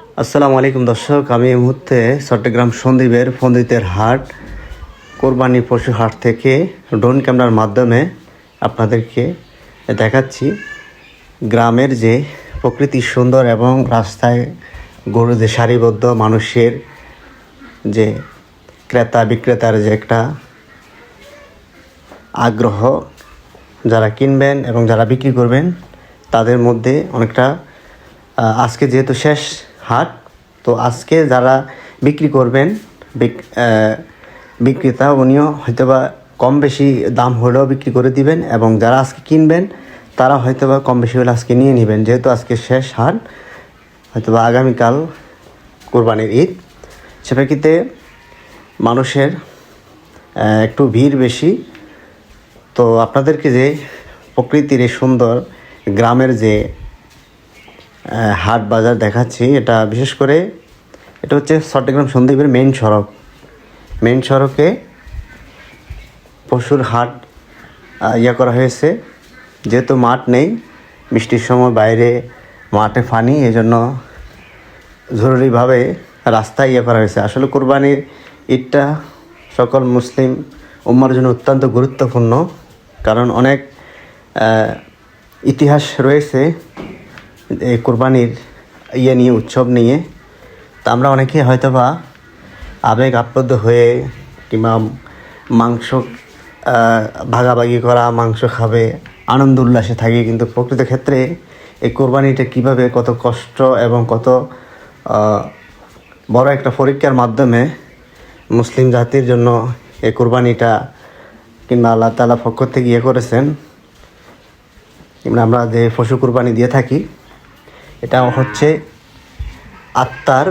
আসসালামু আলাইকুম দর্শক, আমি এই মুহূর্তে চট্টগ্রাম সন্দ্বীপের ফন্দিতের হাট, কোরবানি পশু হাট থেকে ড্রোন ক্যামেরার মাধ্যমে আপনাদেরকে দেখাচ্ছি। গ্রামের যে প্রকৃতি সুন্দর এবং রাস্তায় গরু যে সারিবদ্ধ মানুষের যে ক্রেতা বিক্রেতার যে একটা আগ্রহ যারা কিনবেন এবং যারা বিক্রি করবেন, তাদের মধ্যে অনেকটা আজকে যেহেতু শেষ হাট। তো আজকে যারা বিক্রি করবেন, বিক- বিক্রেতা, উনিও হয়তোবা কম বেশি দাম হলেও বিক্রি করে দিবেন এবং যারা আজকে কিনবেন, তারা হয়তোবা কম বেশি হলে আজকে নিয়ে নেবেন। যেহেতু আজকে শেষ হাট, হয়তোবা আগামীকাল কোরবানির ঈদ। সে প্রেক্ষিতে মানুষের একটু ভিড় বেশি। তো আপনাদেরকে যে প্রকৃতির সুন্দর গ্রামের যে হাট বাজার দেখাচ্ছি। এটা বিশেষ করে এটা হচ্ছে চট্টগ্রাম সন্দ্বীপের মেন সড়ক। মেইন সড়কে পশুর হাট ইয়ে করা হয়েছে। যেহেতু মাঠ নেই, বৃষ্টির সময় বাইরে মাঠে এই জন্য জরুরিভাবে রাস্তায় ইয়ে করা হয়েছে। আসলে কোরবানির ঈদটা সকল মুসলিম উম্মার জন্য অত্যন্ত গুরুত্বপূর্ণ, কারণ অনেক ইতিহাস রয়েছে। কোরবানির ইয়ে নিয়ে, উৎসব নিয়ে। তা আমরা অনেকে হয়তো বা আবেগ আপ্লুত হয়ে কিংবা মাংস ভাগাভাগি করা, মাংস খাবে, আনন্দ উল্লাসে থাকি, কিন্তু প্রকৃত ক্ষেত্রে এই কোরবানিটা কীভাবে কত কষ্ট এবং কত বড় একটা পরীক্ষার মাধ্যমে মুসলিম জাতির জন্য এই কোরবানিটা কিংবা আল্লাহ তালা পক্ষ থেকে ইয়ে করেছেন। কিংবা আমরা যে পশু কোরবানি দিয়ে থাকি এটা হচ্ছে আত্মার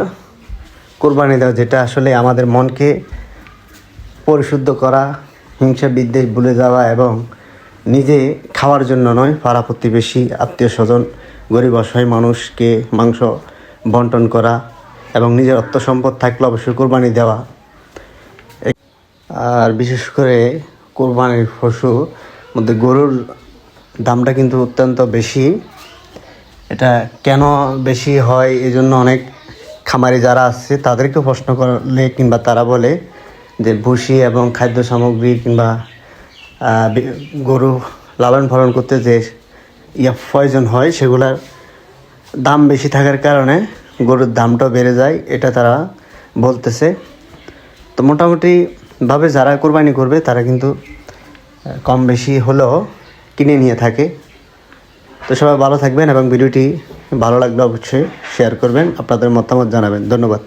কোরবানি দেওয়া, যেটা আসলে আমাদের মনকে পরিশুদ্ধ করা, হিংসা, বিদ্বেষ ভুলে যাওয়া এবং নিজে খাওয়ার জন্য নয়, পাড়া প্রতিবেশী, আত্মীয় স্বজন, গরিব, অসহায় মানুষকে মাংস বন্টন করা এবং নিজের অর্থ সম্পদ থাকলে অবশ্যই কোরবানি দেওয়া। আর বিশেষ করে কোরবানির পশু, মধ্যে গরুর দামটা কিন্তু অত্যন্ত বেশি। এটা কেন বেশি হয়? এই জন্য অনেক খামারি যারা আছে তাদেরকে প্রশ্ন করলে কিংবা তারা বলে যে ভুসি এবং খাদ্য সামগ্রী কিংবা গরু লালন পালন করতে যে ইয়া প্রয়োজন হয়, সেগুলার দাম বেশি থাকার কারণে গরুর দামটাও বেড়ে যায়, এটা তারা বলতেছে। তো মোটামুটিভাবে যারা কোরবানি করবে, তারা কিন্তু কম বেশি হলেও কিনে নিয়ে থাকে। তো সবাই ভালো থাকবেন এবং ভিডিওটি ভালো লাগলে অবশ্যই শেয়ার করবেন, আপনাদের মতামত জানাবেন। ধন্যবাদ।